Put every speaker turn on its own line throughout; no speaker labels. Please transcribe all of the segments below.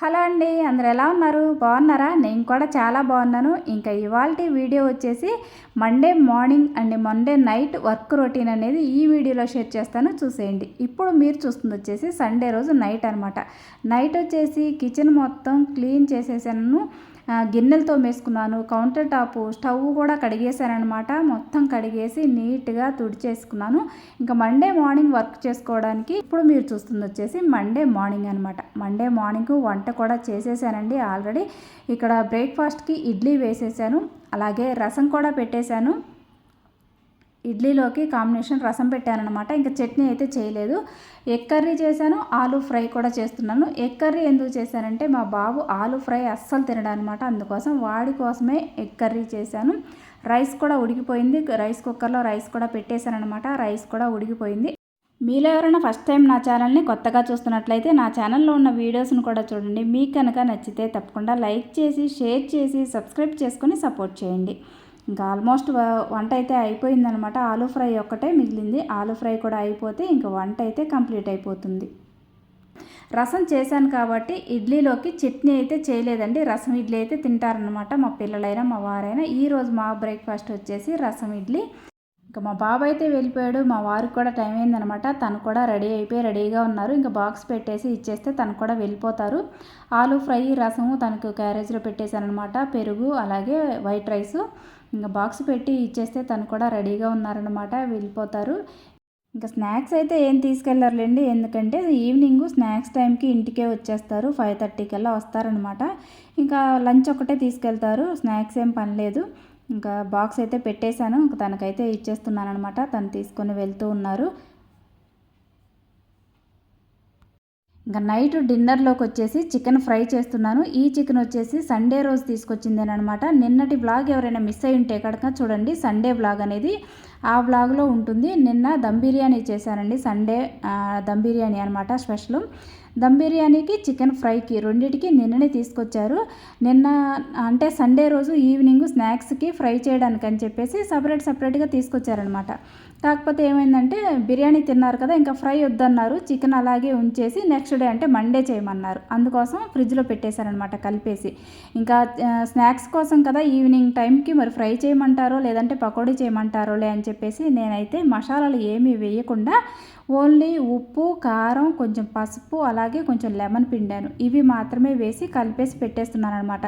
Hello అండి అందరు ఎలా ఉన్నారు? బాగున్నారా? నేను కూడా చాలా బాగున్నాను. ఇంకా ఇవాళ వీడియో వచ్చేసి Monday morning and Monday night work routine అనేది ఈ వీడియోలో షేర్ చేస్తాను. చూసేయండి. ఇప్పుడు మీరు చూస్తుంది వచ్చేసి సండే రోజు నైట్ అనమాట నైట్ వచ్చేసి కిచెన్ మొత్తం క్లీన్ చేసేసాను. గిన్నెలతో మేసుకున్నాను. కౌంటర్ టాప్ స్టవ్ కూడా కడిగేశానమాట మొత్తం కడిగేసి నీట్గా తుడిచేసుకున్నాను. ఇంకా మండే మార్నింగ్ వర్క్ చేసుకోవడానికి ఇప్పుడు మీరు చూస్తుంది వచ్చేసి మండే మార్నింగ్ అనమాట మండే మార్నింగ్ వంట కూడా చేసేసానండి ఆల్రెడీ. ఇక్కడ బ్రేక్ఫాస్ట్కి ఇడ్లీ వేసేసాను. అలాగే రసం కూడా పెట్టేశాను. ఇడ్లీలోకి కాంబినేషన్ రసం పెట్టానమాట ఇంకా చట్నీ అయితే చేయలేదు. ఎగ్ కర్రీ చేశాను ఆలు ఫ్రై కూడా చేస్తున్నాను. ఎగ్ కర్రీ ఎందుకు చేశానంటే మా బాబు ఆలు ఫ్రై అస్సలు తినడనమాట అందుకోసం వాడి కోసమే ఎగ్ కర్రీ చేశాను. రైస్ కూడా ఉడికిపోయింది. రైస్ కుక్కర్లో రైస్ కూడా పెట్టేశానమాట రైస్ కూడా ఉడికిపోయింది. మీలో ఎవరైనా ఫస్ట్ టైం నా ఛానల్ని కొత్తగా చూస్తున్నట్లయితే నా ఛానల్లో ఉన్న వీడియోస్ని కూడా చూడండి. మీకు కనుక నచ్చితే తప్పకుండా లైక్ చేసి షేర్ చేసి సబ్స్క్రైబ్ చేసుకొని సపోర్ట్ చేయండి. ఇంకా ఆల్మోస్ట్ వంట అయితే అయిపోయిందనమాట ఆలూ ఫ్రై ఒక్కటే మిగిలింది. ఆలూ ఫ్రై కూడా అయిపోతే ఇంకా వంట అయితే కంప్లీట్ అయిపోతుంది. రసం చేశాను కాబట్టి ఇడ్లీలోకి చట్నీ అయితే చేయలేదండి. రసం ఇడ్లీ అయితే తింటారనమాట మా పిల్లలైనా మా వారైనా. ఈరోజు మా బ్రేక్ఫాస్ట్ వచ్చేసి రసం ఇడ్లీ. ఇంకా మా బాబు అయితే వెళ్ళిపోయాడు. మా వారికి కూడా టైం అయిందనమాట. తను కూడా రెడీ అయిపోయి రెడీగా ఉన్నారు. ఇంకా బాక్స్ పెట్టేసి ఇచ్చేస్తే తను కూడా వెళ్ళిపోతారు. ఆలు ఫ్రై రసము తనకు క్యారేజ్లో పెట్టేశానమాట పెరుగు అలాగే వైట్ రైస్. ఇంకా బాక్స్ పెట్టి ఇచ్చేస్తే తను కూడా రెడీగా ఉన్నారనమాట. వెళ్ళిపోతారు. ఇంకా స్నాక్స్ అయితే ఏం తీసుకెళ్ళారులేండి. ఎందుకంటే ఈవినింగ్ స్నాక్స్ టైంకి ఇంటికే వచ్చేస్తారు. ఫైవ్ థర్టీ కల్లా వస్తారనమాట. ఇంకా లంచ్ ఒకటే తీసుకెళ్తారు. స్నాక్స్ ఏం పని లేదు. ఇంకా బాక్స్ అయితే పెట్టేశాను. ఇంకా తనకైతే ఇచ్చేస్తున్నాను అనమాట తను తీసుకొని వెళ్తూ ఉన్నారు. ఇంకా నైట్ డిన్నర్లోకి వచ్చేసి చికెన్ ఫ్రై చేస్తున్నాను. ఈ చికెన్ వచ్చేసి సండే రోజు తీసుకొచ్చిందేనమాట నిన్నటి బ్లాగ్ ఎవరైనా మిస్ అయి ఉంటే కనుక చూడండి. సండే బ్లాగ్ అనేది ఆ బ్లాగ్లో ఉంటుంది. నిన్న దమ్ బిర్యానీ చేశానండి. సండే దమ్ బిర్యానీ అనమాట స్పెషల్. దమ్ బిర్యానీకి చికెన్ ఫ్రైకి రెండింటికి నిన్ననే తీసుకొచ్చారు. నిన్న అంటే సండే రోజు ఈవినింగ్ స్నాక్స్కి ఫ్రై చేయడానికి అని చెప్పేసి సపరేట్ సపరేట్గా తీసుకొచ్చారనమాట కాకపోతే ఏమైందంటే బిర్యానీ తిన్నారు కదా ఇంకా ఫ్రై వద్దన్నారు. చికెన్ అలాగే ఉంచేసి నెక్స్ట్ డే అంటే మండే చేయమన్నారు. అందుకోసం ఫ్రిడ్జ్లో పెట్టేశారనమాట కలిపేసి. ఇంకా స్నాక్స్ కోసం కదా ఈవినింగ్ టైంకి మరి ఫ్రై చేయమంటారో లేదంటే పకోడీ చేయమంటారోలే అని చెప్పేసి నేనైతే మసాలాలు ఏమీ వేయకుండా ఓన్లీ ఉప్పు కారం కొంచెం పసుపు అలాగే కొంచెం లెమన్ పిండాను. ఇవి మాత్రమే వేసి కలిపేసి పెట్టేస్తున్నాను అనమాట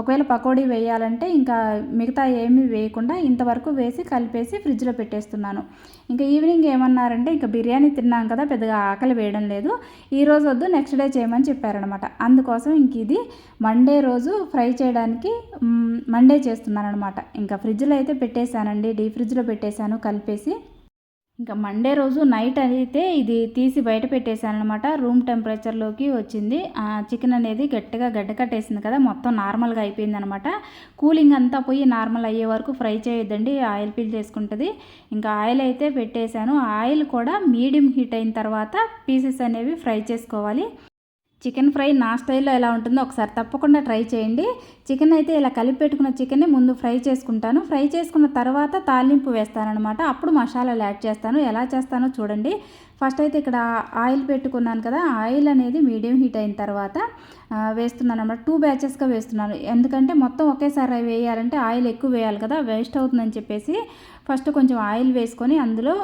ఒకవేళ పకోడీ వేయాలంటే ఇంకా మిగతా ఏమీ వేయకుండా ఇంతవరకు వేసి కలిపేసి ఫ్రిడ్జ్లో పెట్టేస్తున్నాను. ఇంకా ఈవినింగ్ ఏమన్నారంటే ఇంకా బిర్యానీ తిన్నాం కదా పెద్దగా ఆకలి వేయడం లేదు. ఈ రోజు వద్దు నెక్స్ట్ డే చేయమని చెప్పారనమాట అందుకోసం ఇంక ఇది మండే రోజు ఫ్రై చేయడానికి మండే చేస్తున్నాను అనమాట ఇంకా ఫ్రిడ్జ్లో అయితే పెట్టేశానండి డీ ఫ్రిడ్జ్లో పెట్టేశాను కలిపేసి. ఇంకా మండే రోజు నైట్ అయితే ఇది తీసి బయట పెట్టేశాను అనమాట రూమ్ టెంపరేచర్లోకి వచ్చింది. ఆ చికెన్ అనేది గట్టిగా గడ్డ కట్టేసింది కదా మొత్తం నార్మల్గా అయిపోయింది అనమాట కూలింగ్ అంతా పోయి నార్మల్ అయ్యే వరకు ఫ్రై చేయొద్దండి ఆయిల్ పీల్ చేసుకుంటుంది. ఇంకా ఆయిల్ అయితే పెట్టేశాను. ఆయిల్ కూడా మీడియం హీట్ అయిన తర్వాత పీసెస్ అనేవి ఫ్రై చేసుకోవాలి. చికెన్ ఫ్రై నా స్టైల్లో ఎలా ఉంటుందో ఒకసారి తప్పకుండా ట్రై చేయండి. చికెన్ అయితే ఇలా కలిపి పెట్టుకున్న చికెన్ని ముందు ఫ్రై చేసుకుంటాను. ఫ్రై చేసుకున్న తర్వాత తాలింపు వేస్తానమాట అప్పుడు మసాలాలు యాడ్ చేస్తాను. ఎలా చేస్తానో చూడండి. ఫస్ట్ అయితే ఇక్కడ ఆయిల్ పెట్టుకున్నాను కదా ఆయిల్ అనేది మీడియం హీట్ అయిన తర్వాత వేస్తున్నాను అనమాట టూ బ్యాచెస్గా వేస్తున్నాను. ఎందుకంటే మొత్తం ఒకేసారి వేయాలంటే ఆయిల్ ఎక్కువ వేయాలి కదా వేస్ట్ అవుతుందని చెప్పేసి ఫస్ట్ కొంచెం ఆయిల్ వేసుకొని అందులో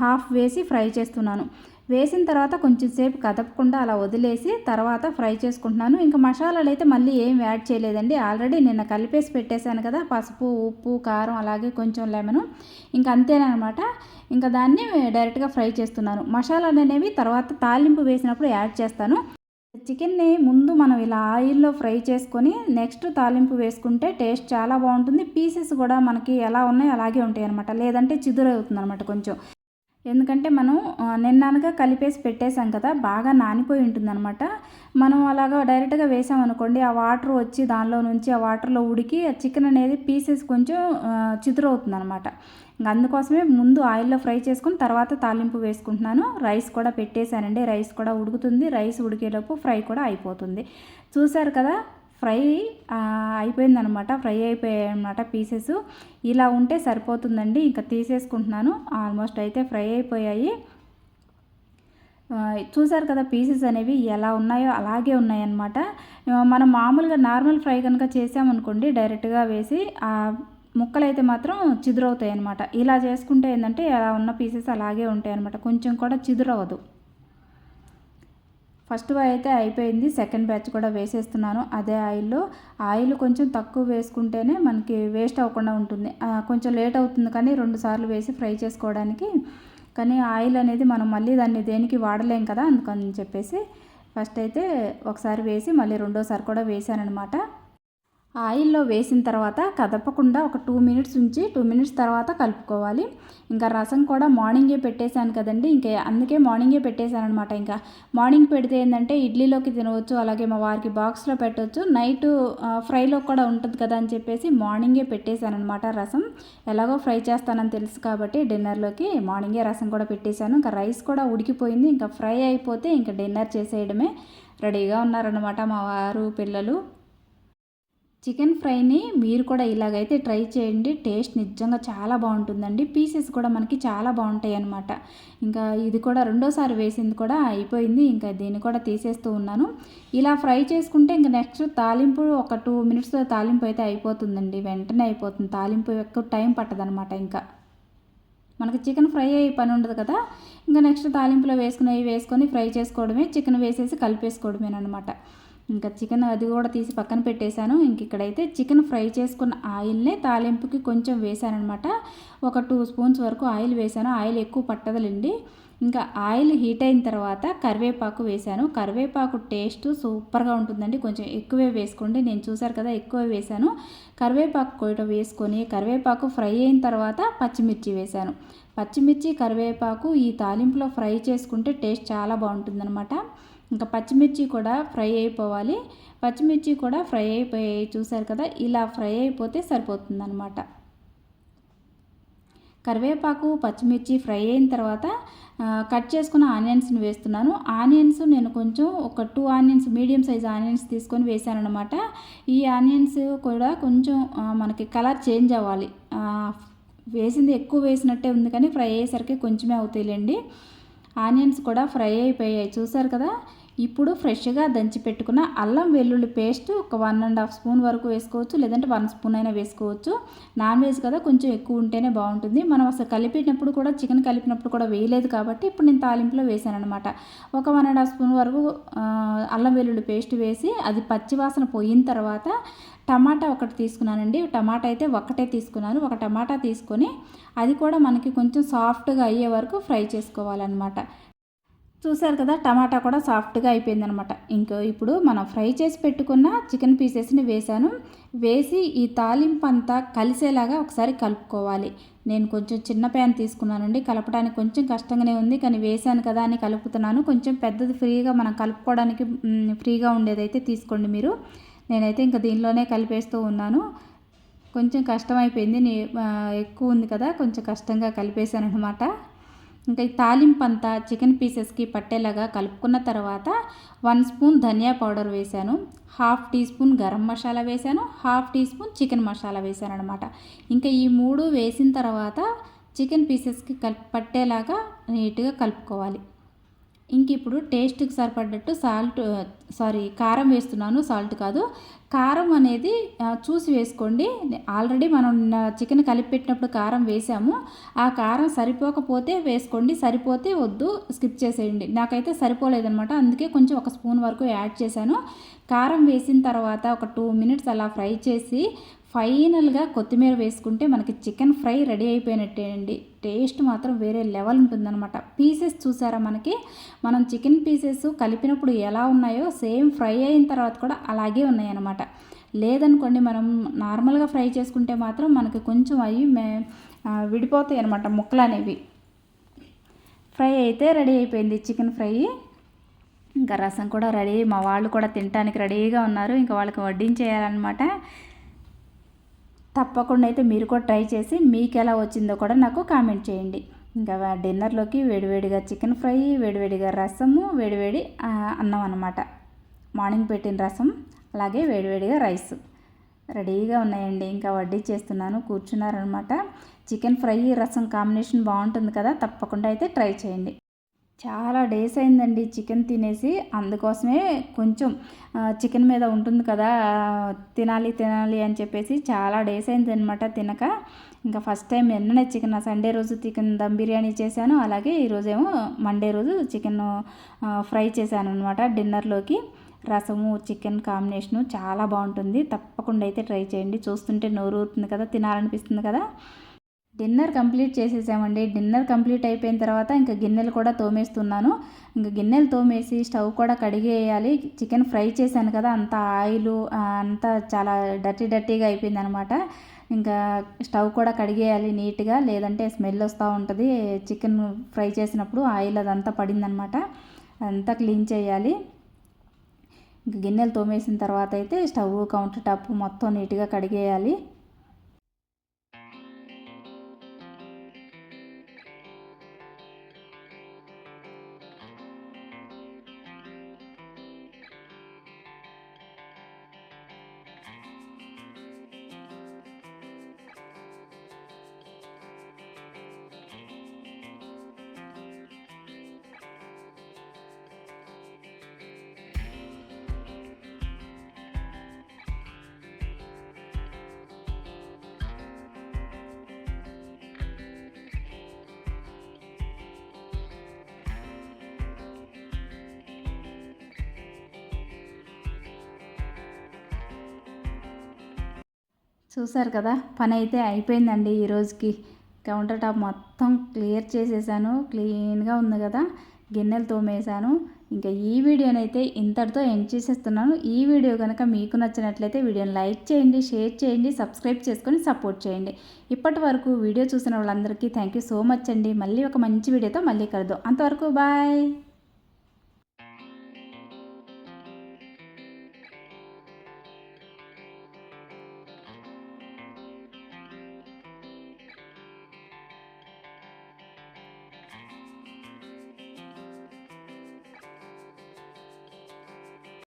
హాఫ్ వేసి ఫ్రై చేస్తున్నాను. వేసిన తర్వాత కొంచెం సేపు కదపకుండా అలా వదిలేసి తర్వాత ఫ్రై చేసుకుంటున్నాను. ఇంకా మసాలాలు అయితే మళ్ళీ ఏం యాడ్ చేయలేదండి. ఆల్రెడీ నిన్న కలిపేసి పెట్టేశాను కదా పసుపు ఉప్పు కారం అలాగే కొంచెం లెమన్. ఇంకా అంతేనమాట ఇంకా దాన్ని డైరెక్ట్గా ఫ్రై చేస్తున్నాను. మసాలాలు అనేవి తర్వాత తాలింపు వేసినప్పుడు యాడ్ చేస్తాను. చికెన్ని ముందు మనం ఇలా ఆయిల్లో ఫ్రై చేసుకొని నెక్స్ట్ తాలింపు వేసుకుంటే టేస్ట్ చాలా బాగుంటుంది. పీసెస్ కూడా మనకి ఎలా ఉన్నాయో అలాగే ఉంటాయి అనమాట లేదంటే చిదురవుతుంది అనమాట కొంచెం. ఎందుకంటే మనం నిన్ననగా కలిపేసి పెట్టేసాం కదా బాగా నానిపోయి ఉంటుందన్నమాట. మనం అలాగా డైరెక్ట్గా వేసామనుకోండి ఆ వాటర్ వచ్చి దానిలో నుంచి ఆ వాటర్లో ఉడికి ఆ చికెన్ అనేది పీసెస్ కొంచెం చిదురవుతుంది అనమాట ఇంకా అందుకోసమే ముందు ఆయిల్లో ఫ్రై చేసుకుని తర్వాత తాలింపు వేసుకుంటున్నాను. రైస్ కూడా పెట్టేశానండి రైస్ కూడా ఉడుకుతుంది. రైస్ ఉడికేలోపు ఫ్రై కూడా అయిపోతుంది. చూసారు కదా ఫ్రై అయిపోయిందనమాట ఫ్రై అయిపోయాయన్నమాట పీసెస్. ఇలా ఉంటే సరిపోతుందండి. ఇంకా తీసేసుకుంటున్నాను. ఆల్మోస్ట్ అయితే ఫ్రై అయిపోయాయి. చూసారు కదా పీసెస్ అనేవి ఎలా ఉన్నాయో? అలాగే ఉన్నాయన్నమాట. మనం మామూలుగా నార్మల్ ఫ్రై కనుక చేసామనుకోండి డైరెక్ట్గా వేసి ముక్కలు అయితే మాత్రం చిదురవుతాయి అనమాట ఇలా చేసుకుంటే ఏంటంటే ఎలా ఉన్న పీసెస్ అలాగే ఉంటాయి అనమాట కొంచెం కూడా చిదురవదు. ఫస్ట్ అయితే అయిపోయింది. సెకండ్ బ్యాచ్ కూడా వేసేస్తున్నాను. అదే ఆయిల్లో. ఆయిల్ కొంచెం తక్కువ వేసుకుంటేనే మనకి వేస్ట్ అవ్వకుండా ఉంటుంది. కొంచెం లేట్ అవుతుంది కానీ రెండు సార్లు వేసి ఫ్రై చేసుకోవడానికి. కానీ ఆయిల్ అనేది మనం మళ్ళీ దాన్ని దేనికి వాడలేం కదా అందుకని చెప్పేసి ఫస్ట్ అయితే ఒకసారి వేసి మళ్ళీ రెండోసారి కూడా వేసానమాట ఆయిల్లో వేసిన తర్వాత కదపకుండా ఒక టూ మినిట్స్ ఉంచి టూ మినిట్స్ తర్వాత కలుపుకోవాలి. ఇంకా రసం కూడా మార్నింగే పెట్టేశాను కదండి. ఇంకా అందుకే మార్నింగే పెట్టేశాను అనమాట ఇంకా మార్నింగ్ పెడితే ఏంటంటే ఇడ్లీలోకి తినవచ్చు అలాగే మా వారికి బాక్స్లో పెట్టవచ్చు నైట్ ఫ్రైలో కూడా ఉంటుంది కదా అని చెప్పేసి మార్నింగే పెట్టేశాను అనమాట రసం. ఎలాగో ఫ్రై చేస్తానని తెలుసు కాబట్టి డిన్నర్లోకి మార్నింగే రసం కూడా పెట్టేశాను. ఇంకా రైస్ కూడా ఉడికిపోయింది. ఇంకా ఫ్రై అయిపోతే ఇంకా డిన్నర్ చేసేయడమే రెడీగా ఉన్నారనమాట మా వారు పిల్లలు. చికెన్ ఫ్రైని మీరు కూడా ఇలాగైతే ట్రై చేయండి. టేస్ట్ నిజంగా చాలా బాగుంటుందండి. పీసెస్ కూడా మనకి చాలా బాగుంటాయి అనమాట ఇంకా ఇది కూడా రెండోసారి వేసింది కూడా అయిపోయింది. ఇంకా దీన్ని కూడా తీసేస్తూ ఉన్నాను. ఇలా ఫ్రై చేసుకుంటే ఇంకా నెక్స్ట్ తాలింపు ఒక టూ మినిట్స్ తాలింపు అయితే అయిపోతుందండి. వెంటనే అయిపోతుంది. తాలింపు ఎక్కువ టైం పట్టదనమాట ఇంకా. మనకి చికెన్ ఫ్రై అయ్యే పని ఉండదు కదా. ఇంకా నెక్స్ట్ తాలింపులో వేసుకుని వేసుకొని ఫ్రై చేసుకోవడమే. చికెన్ వేసేసి కలిపేసుకోవడమేనమాట ఇంకా చికెన్ అది కూడా తీసి పక్కన పెట్టేశాను. ఇంక ఇక్కడైతే చికెన్ ఫ్రై చేసుకున్న ఆయిల్నే తాలింపుకి కొంచెం వేశానమాట ఒక టూ స్పూన్స్ వరకు ఆయిల్ వేసాను ఆయిల్ ఎక్కువ పట్టదులండి. ఇంకా ఆయిల్ హీట్ అయిన తర్వాత కరివేపాకు వేశాను. కరివేపాకు టేస్ట్ సూపర్గా ఉంటుందండి. కొంచెం ఎక్కువే వేసుకోండి. నేను చూశారు కదా ఎక్కువ వేశాను. కరివేపాకు కూడా వేసుకొని కరివేపాకు ఫ్రై అయిన తర్వాత పచ్చిమిర్చి వేశాను. పచ్చిమిర్చి కరివేపాకు ఈ తాలింపులో ఫ్రై చేసుకుంటే టేస్ట్ చాలా బాగుంటుందన్నమాట. ఇంకా పచ్చిమిర్చి కూడా ఫ్రై అయిపోవాలి. పచ్చిమిర్చి కూడా ఫ్రై అయిపోయాయి చూసారు కదా ఇలా ఫ్రై అయిపోతే సరిపోతుందన్నమాట. కరివేపాకు పచ్చిమిర్చి ఫ్రై అయిన తర్వాత కట్ చేసుకున్న ఆనియన్స్ని వేస్తున్నాను. ఆనియన్స్ నేను కొంచెం ఒక two onions medium size onions తీసుకొని వేసాను అనమాట ఈ ఆనియన్స్ కూడా కొంచెం మనకి కలర్ చేంజ్ అవ్వాలి. వేసింది ఎక్కువ వేసినట్టే ఉంది కానీ ఫ్రై అయ్యేసరికి కొంచెమే అవుతాయిలేండి. ఆనియన్స్ కూడా ఫ్రై అయిపోయాయి. చూసారు కదా ఇప్పుడు ఫ్రెష్గా దంచి పెట్టుకున్న అల్లం వెల్లుల్లి పేస్ట్ ఒక వన్ అండ్ హాఫ్ స్పూన్ వరకు వేసుకోవచ్చు లేదంటే వన్ స్పూన్ అయినా వేసుకోవచ్చు. నాన్ వెజ్ కదా కొంచెం ఎక్కువ ఉంటేనే బాగుంటుంది. మనం అసలు కలిపినప్పుడు కూడా చికెన్ కలిపినప్పుడు కూడా వేయలేదు కాబట్టి ఇప్పుడు నేను తాలింపులో వేసాను అనమాట ఒక వన్ అండ్ హాఫ్ స్పూన్ వరకు అల్లం వెల్లుల్లి పేస్ట్ వేసి అది పచ్చివాసన పోయిన తర్వాత టమాటా ఒకటి తీసుకున్నానండి. టమాటా అయితే ఒక్కటే తీసుకున్నాను. ఒక టమాటా తీసుకొని అది కూడా మనకి కొంచెం సాఫ్ట్గా అయ్యే వరకు ఫ్రై చేసుకోవాలన్నమాట. చూసారు కదా టమాటా కూడా సాఫ్ట్గా అయిపోయిందనమాట. ఇంకా ఇప్పుడు మనం ఫ్రై చేసి పెట్టుకున్న చికెన్ పీసెస్ని వేసాను వేసి ఈ తాలింపు అంతా కలిసేలాగా ఒకసారి కలుపుకోవాలి. నేను కొంచెం చిన్న ప్యాన్ తీసుకున్నానండి. కలపడానికి కొంచెం కష్టంగానే ఉంది కానీ వేసాను కదా అని కలుపుతున్నాను. కొంచెం పెద్దది ఫ్రీగా మనం కలుపుకోవడానికి ఫ్రీగా ఉండేదైతే తీసుకోండి మీరు. నేనైతే ఇంకా దీనిలోనే కలిపేస్తూ ఉన్నాను. కొంచెం కష్టమైపోయింది ఎక్కువ ఉంది కదా కొంచెం కష్టంగా కలిపేశాను అనమాట ఇంకా ఈ తాలింపు అంతా చికెన్ పీసెస్కి పట్టేలాగా కలుపుకున్న తర్వాత వన్ స్పూన్ ధనియా పౌడర్ వేశాను half tea spoon garam masala వేశాను half tea spoon chicken masala వేశాను అనమాట ఇంకా ఈ మూడు వేసిన తర్వాత చికెన్ పీసెస్కి కల్ పట్టేలాగా నీట్గా కలుపుకోవాలి. ఇంక ఇప్పుడు టేస్ట్కి సరిపడ్డట్టు సాల్ట్ సారీ కారం వేస్తున్నాను సాల్ట్ కాదు. కారం అనేది చూసి వేసుకోండి. ఆల్రెడీ మనం చికెన్ కలిపి పెట్టినప్పుడు కారం వేసాము. ఆ కారం సరిపోకపోతే వేసుకోండి. సరిపోతే వద్దు స్కిప్ చేసేయండి. నాకైతే సరిపోలేదనమాట అందుకే కొంచెం ఒక స్పూన్ వరకు యాడ్ చేశాను. కారం వేసిన తర్వాత ఒక టూ మినిట్స్ అలా ఫ్రై చేసి ఫైనల్గా కొత్తిమీర వేసుకుంటే మనకి చికెన్ ఫ్రై రెడీ అయిపోయినట్టే అండి. టేస్ట్ మాత్రం వేరే లెవెల్ ఉంటుందన్నమాట. పీసెస్ చూసారా మనకి? మనం చికెన్ పీసెస్ కలిపినప్పుడు ఎలా ఉన్నాయో సేమ్ ఫ్రై అయిన తర్వాత కూడా అలాగే ఉన్నాయన్నమాట. లేదనుకోండి మనం నార్మల్గా ఫ్రై చేసుకుంటే మాత్రం మనకి కొంచెం అవి మే విడిపోతాయి అనమాట ముక్కలు అనేవి. ఫ్రై అయితే రెడీ అయిపోయింది చికెన్ ఫ్రై. ఇంకా రసం కూడా రెడీ మా వాళ్ళు కూడా తినడానికి రెడీగా ఉన్నారు. ఇంకా వాళ్ళకి వడ్డించేయాలన్నమాట. తప్పకుండా అయితే మీరు కూడా ట్రై చేసి మీకు ఎలా వచ్చిందో కూడా నాకు కామెంట్ చేయండి. ఇంకా డిన్నర్లోకి వేడివేడిగా చికెన్ ఫ్రై వేడివేడిగా రసము వేడివేడి అన్నం అనమాట మార్నింగ్ పెట్టిన రసం అలాగే వేడివేడిగా రైస్. రెడీగా ఉన్నాయండి. ఇంకా వడ్డీ చేస్తున్నాను. కూర్చున్నారనమాట చికెన్ ఫ్రై రసం కాంబినేషన్ బాగుంటుంది కదా తప్పకుండా అయితే ట్రై చేయండి. చాలా డేస్ అయిందండి చికెన్ తినేసి. అందుకోసమే కొంచెం చికెన్ మీద ఉంటుంది కదా తినాలి తినాలి అని చెప్పేసి చాలా డేస్ అయింది అనమాట తినక. ఇంకా ఫస్ట్ టైం నిన్ననే చికెన్ సండే రోజు చికెన్ దమ్ బిర్యానీ చేశాను. అలాగే ఈరోజేమో మండే రోజు చికెన్ ఫ్రై చేశాను అనమాట డిన్నర్లోకి. రసము చికెన్ కాంబినేషను చాలా బాగుంటుంది. తప్పకుండా అయితే ట్రై చేయండి. చూస్తుంటే నోరు ఊరుతుంది కదా తినాలనిపిస్తుంది కదా. డిన్నర్ కంప్లీట్ చేసేసామండి. డిన్నర్ కంప్లీట్ అయిపోయిన తర్వాత ఇంకా గిన్నెలు కూడా తోమేస్తున్నాను. ఇంకా గిన్నెలు తోమేసి స్టవ్ కూడా కడిగేయాలి. చికెన్ ఫ్రై చేశాను కదా అంత ఆయిల్ అంతా చాలా డర్టీ డర్టీగా అయిపోయింది అనమాట ఇంకా స్టవ్ కూడా కడిగేయాలి నీట్గా. లేదంటే స్మెల్ వస్తూ ఉంటుంది. చికెన్ ఫ్రై చేసినప్పుడు ఆయిల్ అదంతా పడిందనమాట. అంతా క్లీన్ చేయాలి. ఇంకా గిన్నెలు తోమేసిన తర్వాత అయితే స్టవ్ కౌంటర్ టాప్ మొత్తం నీట్గా కడిగేయాలి. చూసారు కదా పని అయితే అయిపోయిందండి ఈరోజుకి కౌంటర్ టాప్ మొత్తం క్లియర్ చేసేసాను క్లీన్గా ఉంది కదా గిన్నెలు తోమేశాను. ఇంకా ఈ వీడియోనైతే ఇంతటితో ఎండ్ చేసేస్తున్నాను. ఈ వీడియో కనుక మీకు నచ్చినట్లయితే వీడియోని లైక్ చేయండి షేర్ చేయండి సబ్స్క్రైబ్ చేసుకొని సపోర్ట్ చేయండి. ఇప్పటి వరకు వీడియో చూసిన వాళ్ళందరికీ థ్యాంక్ యూ సో మచ్ అండి. మళ్ళీ ఒక మంచి వీడియోతో మళ్ళీ కలుద్దాం. అంతవరకు బాయ్!